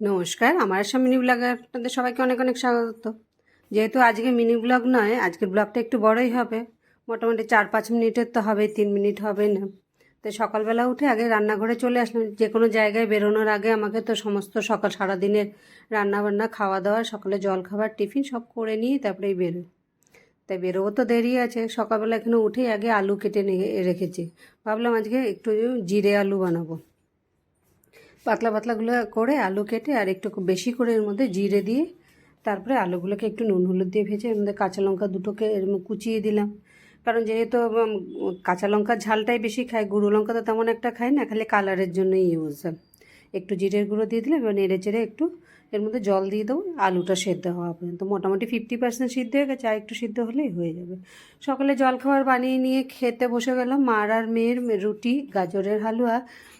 নমস্কার, আমার আসাম মিনি ব্লগে আপনাদের সবাইকে অনেক অনেক স্বাগত। যেহেতু আজকে মিনি ব্লগ নয়, আজকের ব্লগটা একটু বড়ই হবে। মোটামুটি চার পাঁচ মিনিটের তো হবে, তিন মিনিট হবে না। তো সকালবেলা উঠে আগে রান্নাঘরে চলে আসলাম। যে কোনো জায়গায় বেরোনোর আগে আমাকে তো সমস্ত সকাল, সারাদিনের রান্নাবান্না খাওয়া দাওয়া সকালে জল খাবার, টিফিন সব করে নিয়ে তারপরেই বেরোই। তাই বেরোবো তো দেরি আছে। সকালবেলা এখানে উঠেই আগে আলু কেটে নিয়ে রেখেছি। ভাবলাম আজকে একটু জিরে আলু বানাবো। পাতলা পাতলাগুলো করে আলু কেটে আর একটু বেশি করে এর মধ্যে জিরে দিয়ে তারপরে আলুগুলোকে একটু নুন হলুদ দিয়ে ভেজে এর মধ্যে কাঁচা লঙ্কা দুটোকে এর কুচিয়ে দিলাম। কারণ যেহেতু কাঁচা লঙ্কার ঝালটাই বেশি খায়, গুঁড়ো লঙ্কা তো তেমন একটা খায় না, খালি কালারের জন্যই ইউজ হয়। একটু জিরের গুঁড়ো দিয়ে দিলাম, এবার নেড়ে চেড়ে একটু এর মধ্যে জল দিয়ে দেবো, আলুটা সেদ্ধ হওয়া পর্যন্ত। মোটামুটি ফিফটি পার্সেন্ট সিদ্ধ হয়ে গেছে, আর একটু সিদ্ধ হলেই হয়ে যাবে। সকালে জলখাবার বানিয়ে নিয়ে খেতে বসে গেলাম, মার আর মেয়ের রুটি, গাজরের হালুয়া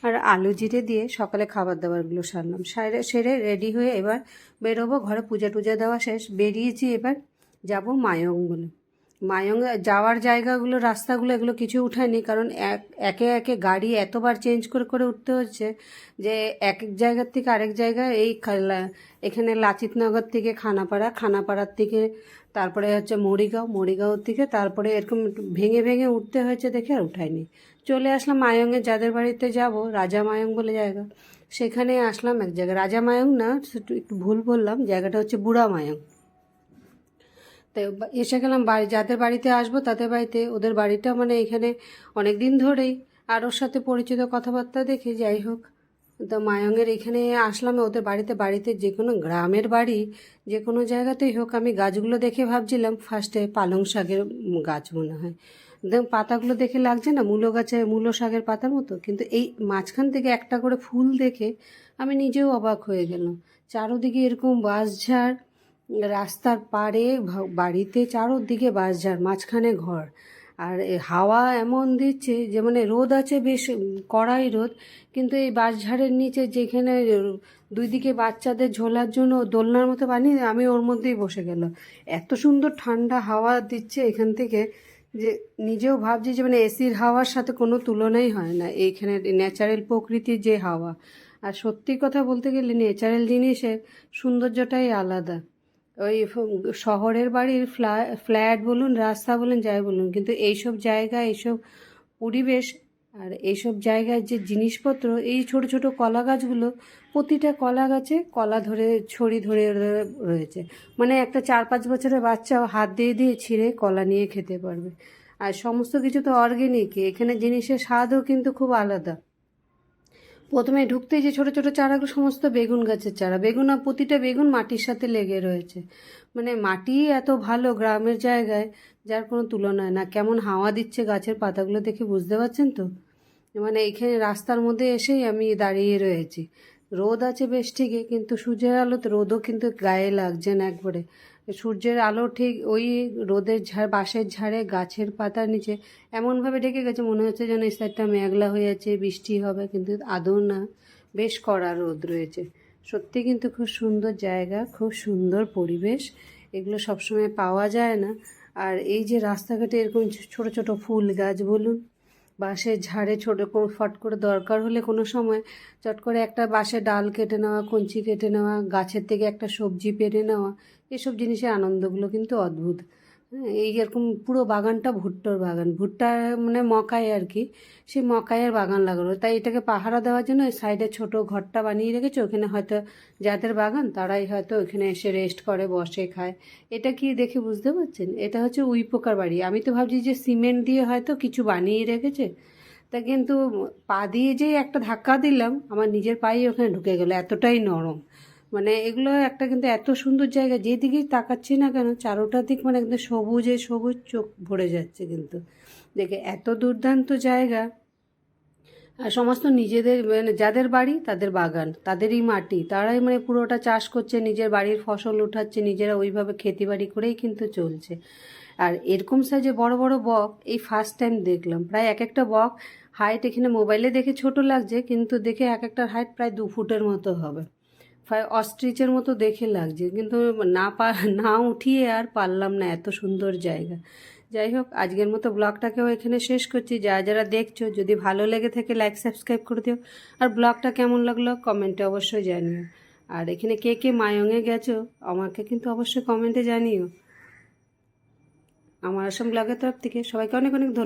আর আলু জিরে দিয়ে সকালে খাবার দাবারগুলো সারলাম। সারে সেরে রেডি হয়ে এবার বেরোবো, ঘরে পূজা টুজা দেওয়া শেষ, বেরিয়েছি এবার যাব মায়ং বলে মায়ং যাওয়ার জায়গাগুলো, রাস্তাগুলো এগুলো কিছু উঠায়নি কারণ এক, একে একে গাড়ি এতবার চেঞ্জ করে করে উঠতে হচ্ছে যে এক এক জায়গার থেকে আরেক জায়গায় এই এখানে লাচিতনগর থেকে খানাপাড়া, খানাপাড়ার থেকে তারপরে হচ্ছে মরিগাঁও, মরিগাঁওর থেকে তারপরে এরকম ভেঙে ভেঙে উঠতে হয়েছে দেখে আর উঠায়নি। চলে আসলাম মায়ংয়ে যাদের বাড়িতে যাব, রাজা মায়ং বলে জায়গা, সেখানে আসলাম এক জায়গায়। রাজা মায়ং না একটু ভুল বললাম, জায়গাটা হচ্ছে বুড়া মায়ং তো এসে গেলাম বাড়ি, যাদের বাড়িতে আসব তাদের বাড়িতে, ওদের বাড়িটা মানে এখানে অনেক দিন ধরেই আর ওর সাথে পরিচিত কথাবার্তা দেখে যাই হোক। তো মায়ঙ্গের এখানে আসলাম, ওদের বাড়িতে বাড়িতে যে কোনো গ্রামের বাড়ি, যে কোনো জায়গাতেই হোক, আমি গাছগুলো দেখে ভাবছিলাম ফার্স্টে পালং শাকের গাছ মনে হয়। দেখুন পাতাগুলো দেখে লাগছে না, মূলো গাছে, মূলো শাকের পাতার মতো, কিন্তু এই মাঝখান থেকে একটা করে ফুল দেখে আমি নিজেও অবাক হয়ে গেলাম। চারোদিকে এরকম বাঁশঝাড় রাস্তার পাড়ে বাড়িতে চারোদিকে বাঁশঝাড়, মাঝখানে ঘর। আর হাওয়া এমন দিচ্ছে যে মানে রোদ আছে বেশ কড়াই রোদ, কিন্তু এই বাঁশঝাড়ের নিচে যেখানে দুই দিকে বাচ্চাদের ঝোলার জন্য দোলনার মতো বানিয়ে আমি ওর মধ্যেই বসে গেলাম। এত সুন্দর ঠান্ডা হাওয়া দিচ্ছে এখান থেকে যে, নিজেও ভাবছি যে মানে এসির হাওয়ার সাথে কোনো তুলনাই হয় না। এইখানে ন্যাচারাল প্রকৃতির যে হাওয়া। আর সত্যি কথা বলতে গেলে ন্যাচারাল জিনিসের সৌন্দর্যটাই আলাদা। ওই শহরের বাড়ির ফ্লা, ফ্ল্যাট বলুন, রাস্তা বলুন, যাই বলুন, কিন্তু এইসব জায়গা, এইসব পরিবেশ আর এইসব জায়গায় যে জিনিসপত্র, এই ছোট ছোট কলা গাছগুলো, প্রতিটা কলা গাছে কলা ধরে, ছড়ি ধরে ধরে রয়েছে। মানে একটা চার পাঁচ বছরের বাচ্চাও হাত দিয়ে দিয়ে ছিঁড়ে কলা নিয়ে খেতে পারবে। আর সমস্ত কিছু তো অর্গ্যানিক এখানে জিনিসের স্বাদও কিন্তু খুব আলাদা। প্রথমে ঢুকতেই যে ছোট ছোট চারাগুলো, সমস্ত বেগুন গাছের চারা। বেগুন আর প্রতিটা বেগুন মাটির সাথে লেগে রয়েছে। মানে মাটি এত ভালো গ্রামের জায়গায়, যার কোনো তুলনা না। কেমন হাওয়া দিচ্ছে গাছের পাতাগুলো দেখে বুঝতে পারছেন তো? মানে এখানে রাস্তার মধ্যে এসেই আমি দাঁড়িয়ে রয়েছি। রোদ আছে বেশ ঠিকই, কিন্তু সূর্যের আলোতে রোদও কিন্তু গায়ে লাগছে না একবারে। সূর্যের আলো ঠিক ওই রোদের ঝাড়, বাঁশের ঝাড়ে, গাছের পাতার নিচে এমনভাবে ঢেকে গেছে, মনে হচ্ছে যেন এই সাইডটা মেঘলা হয়ে আছে, বৃষ্টি হবে, কিন্তু আদৌ না। বেশ কড়া রোদ রয়েছে। সত্যি কিন্তু খুব সুন্দর জায়গা, খুব সুন্দর পরিবেশ। এগুলো সবসময় পাওয়া যায় না। আর এই যে রাস্তাঘাটে এরকম ছোট ছোট ফুল গাছ, বলুন। বাঁশের ঝাড়ে ছোট করে ফট করে দরকার হলে কোনো সময় চট করে একটা বাঁশে ডাল কেটে নেওয়া, কঞ্চি কেটে নেওয়া, গাছের থেকে একটা সবজি পেরে নেওয়া, এসব জিনিসের আনন্দগুলো কিন্তু অদ্ভুত। এই এরকম পুরো বাগানটা ভুট্টোর বাগান। ভুট্টা মানে মকাই আর কি। সেই মকাইয়ের বাগান লাগানো। তাই এটাকে পাহারা দেওয়ার জন্য সাইডে ছোট ঘরটা বানিয়ে রেখেছে। ওখানে হয়তো যাদের বাগান, তারাই হয়তো ওখানে এসে রেস্ট করে, বসে, খায়। এটা কি দেখে বুঝতে পারছেন? এটা হচ্ছে উই পোকার বাড়ি। আমি তো ভাবছি যে সিমেন্ট দিয়ে হয়তো কিছু বানিয়ে রেখেছে। তা কিন্তু পা দিয়ে যে একটা ধাক্কা দিলাম, আমার নিজের পায়ে ওখানে ঢুকে গেল। এতটাই নরম। মানে এগুলো একটা কিন্তু এত সুন্দর জায়গা যেদিকেই তাকাচ্ছি না কেন, চারোটা দিক মানে একদম সবুজে, সবুজ চোখ ভরে যাচ্ছে কিন্তু। দেখে এত দুর্দান্ত জায়গা। আর সমস্ত নিজেদের মানে যাদের বাড়ি তাদের বাগান, তাদেরই মাটি। তারাই মানে পুরোটা চাষ করছে, নিজের বাড়ির ফসল উঠাচ্ছে, নিজেরা ওইভাবে খেতি বাড়ি করেই কিন্তু চলছে। আর এরকম সাইজে বড় বড় বক, এই ফার্স্ট টাইম দেখলাম। প্রায় এক একটা বক হাইট এখানে মোবাইলে দেখে ছোট লাগছে, কিন্তু দেখে এক একটার হাইট প্রায় দু ফুটের মতো হবে। অস্ট্রিচের মতো দেখে লাগছে। কিন্তু না পা, না উঠিয়ে আর পারলাম না এত সুন্দর জায়গা। যাই হোক, আজকের মতো ব্লগটাকেও এখানে শেষ করছি। যা যারা দেখছ, যদি ভালো লেগে থাকে লাইক সাবস্ক্রাইব করে দিও। আর ব্লগটা কেমন লাগল কমেন্টে অবশ্যই জানিও। আর এখানে কে কে মায়ঙে গেছো, আমাকে কিন্তু অবশ্যই কমেন্টে জানিও। আমার আসাম ব্লগের তরফ থেকে সবাইকে অনেক অনেক ধন্যবাদ।